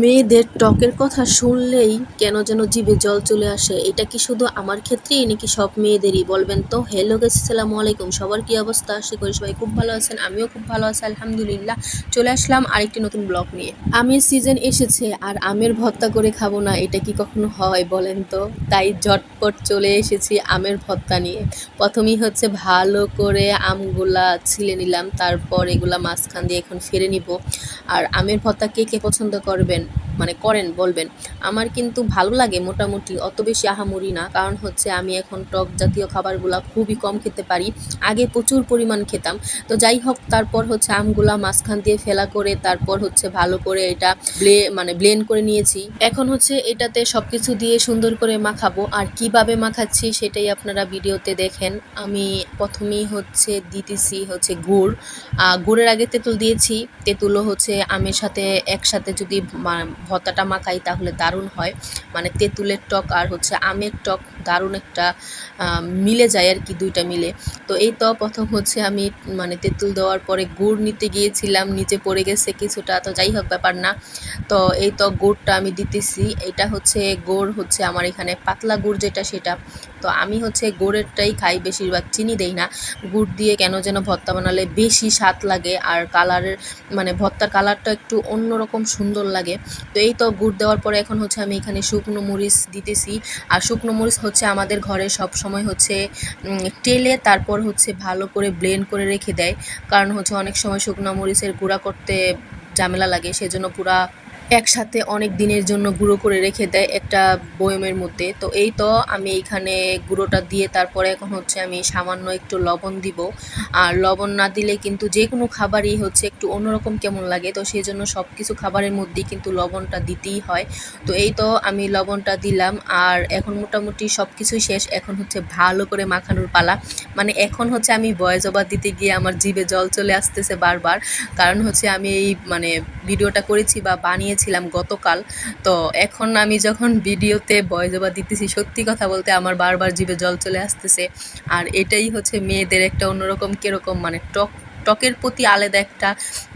মেয়েদের ত্বকের কথা শুনলেই কেন যেন জিভে জল চলে আসে। এটা কি শুধু আমার ক্ষেত্রেই নাকি সব মেয়েদেরই? বলবেন তো। হ্যালো গেস আসসালামু আলাইকুম। সবার কি অবস্থা? আশা করি সবাই খুব ভালো আছেন, আমিও খুব ভালো আছি, আলহামদুলিল্লাহ। চলে আসলাম আরেকটি নতুন ব্লগ নিয়ে। আমের সিজন এসেছে আর আমের ভর্তা করে খাব না, এটা কি কখনো হয় বলেন তো? তাই ঝটপট চলে এসেছি আমের ভর্তা নিয়ে। প্রথমেই হচ্ছে ভালো করে আমগুলা ছিলে নিলাম, তারপর এগুলা মাঝখান দিয়ে এখন ফেলে নিব। আর আমের ভর্তা কে কে পছন্দ করবেন? Amen. মানে করেন, বলবেন। আমার কিন্তু ভালো লাগে মোটামুটি, অত বেশি আহামরি না। কারণ হচ্ছে আমি এখন টক জাতীয় খাবারগুলো খুবই কম খেতে পারি। আগে প্রচুর পরিমাণ খেতাম। তো যাই হোক, তারপর হচ্ছে আমগুলা মাঝখান দিয়ে ফেলা করে, তারপর হচ্ছে ভালো করে এটা ব্লে মানে ব্লেন্ড করে নিয়েছি। এখন হচ্ছে এটাতে সব কিছু দিয়ে সুন্দর করে মাখাবো। আর কীভাবে মাখাচ্ছি সেটাই আপনারা ভিডিওতে দেখেন। আমি প্রথমেই হচ্ছে দিতেছি হচ্ছে গুড়। গুড়ের আগে তেঁতুল দিয়েছি। তেঁতুলও হচ্ছে আমের সাথে একসাথে যদি ভর্তাটা মাখাই তাহলে দারুণ হয়। মানে তেঁতুলের টক আর হচ্ছে আমের টক দারুণ একটা মিলে যায় আর কি দুইটা মিলে। তো এই তো প্রথম হচ্ছে আমি মানে তেঁতুল দেওয়ার পরে গুড় নিতে গিয়েছিলাম, নিচে পড়ে গেছে কিছুটা, তো যাই হোক ব্যাপার না। তো এই তো গুড়টা আমি দিতেছি, এটা হচ্ছে গুড় হচ্ছে আমার এখানে পাতলা গুড় যেটা সেটা। তো আমি হচ্ছে গুড়েরটাই খাই, বেশিরভাগ চিনি দেই না। গুড় দিয়ে কেন যেন ভর্তা বানালে বেশি স্বাদ লাগে, আর কালারের মানে ভর্তার কালারটা একটু অন্যরকম সুন্দর লাগে। তো এই তো গুড় দেওয়ার পরে এখন হচ্ছে আমি এখানে শুকনো মরিচ দিতেছি। আর শুকনো মরিচ হচ্ছে আমাদের ঘরে সব সময় হচ্ছে টেলে তারপর হচ্ছে ভালো করে ব্লেন্ড করে রেখে দেয়। কারণ হচ্ছে অনেক সময় শুকনো মরিচের গুঁড়া করতে ঝামেলা লাগে, সেজন্য পুরা একসাথে অনেক দিনের জন্য গুঁড়ো করে রেখে দেয় একটা বয়মের মধ্যে। তো এই তো আমি এইখানে গুঁড়োটা দিয়ে তারপরে এখন হচ্ছে আমি সামান্য একটু লবণ দিব। আর লবণ না দিলে কিন্তু যে কোনো খাবারই হচ্ছে একটু অন্যরকম কেমন লাগে। তো সেই জন্য সব কিছু খাবারের মধ্যেই কিন্তু লবণটা দিতেই হয়। তো এই তো আমি লবণটা দিলাম। আর এখন মোটামুটি সব কিছুই শেষ। এখন হচ্ছে ভালো করে মাখানোর পালা। মানে এখন হচ্ছে আমি বয়স ওভার দিতে গিয়ে আমার জিভে জল চলে আসতেছে বারবার। কারণ হচ্ছে আমি এই মানে ভিডিওটা করেছি বা বানিয়েছিলাম গতকাল। তো এখন আমি যখন ভিডিওতে বয় জবা দিতেছি, সত্যি কথা বলতে আমার বারবার জীবে জল চলে আসতেছে। আর এটাই হচ্ছে মেয়েদের একটা অন্যরকম কীরকম মানে টক টকের প্রতি আলাদা একটা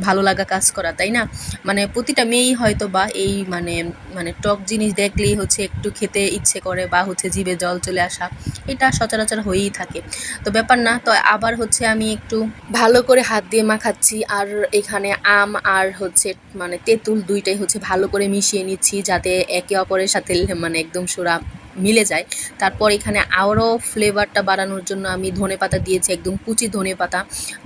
ভালো লাগা কাজ করা, তাই না? মানে প্রতিটা মেয়েই হয়তো বা এই মানে মানে টক জিনিস দেখলেই হচ্ছে একটু খেতে ইচ্ছে করে বা হচ্ছে জিভে জল চলে আসা, এটা সচরাচর হয়েই থাকে। তো ব্যাপার না, তো আবার হচ্ছে আমি একটু ভালো করে হাত দিয়ে মাখাচ্ছি আর এখানে আম আর হচ্ছে মানে তেঁতুল দুইটাই হচ্ছে ভালো করে মিশিয়ে নিচ্ছি যাতে একে অপরের সাথে মানে একদম সুরা মিলে যায়। তারপর এখানে আরও ফ্লেভারটা বাড়ানোর জন্য আমি ধনে পাতা দিয়েছি, একদম কুচি ধনে পাতা,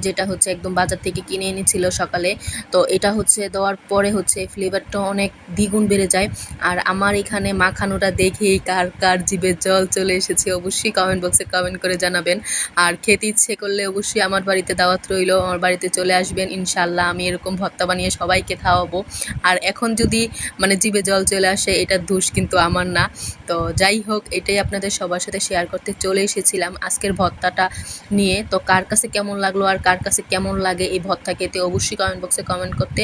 যেটা হচ্ছে একদম বাজার থেকে কিনে এনেছিল সকালে। তো এটা হচ্ছে দেওয়ার পরে হচ্ছে ফ্লেভারটা অনেক দ্বিগুণ বেড়ে যায়। আর আমার এখানে মাখানোটা দেখেই কার কার জিভে জল চলে এসেছে অবশ্যই কমেন্ট বক্সে কমেন্ট করে জানাবেন। আর খেতে ইচ্ছে করলে অবশ্যই আমার বাড়িতে দাওয়াত রইল, আমার বাড়িতে চলে আসবেন ইনশাল্লাহ আমি এরকম ভর্তা বানিয়ে সবাইকে খাওয়াবো। আর এখন যদি মানে জিভে জল চলে আসে, এটার দোষ কিন্তু আমার না। তো যাই হোক, এটাই আপনাদের সবার সাথে শেয়ার করতে চলে এসেছিলাম আজকের ভত্তাটা নিয়ে। তো কার কাছে কেমন লাগল আর কার কাছে কেমন লাগে এই ভত্তাকে খেতে, অবশ্যই কমেন্ট বক্সে কমেন্ট করতে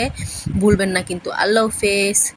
ভুলবেন না কিন্তু। আল্লাহ হাফেজ।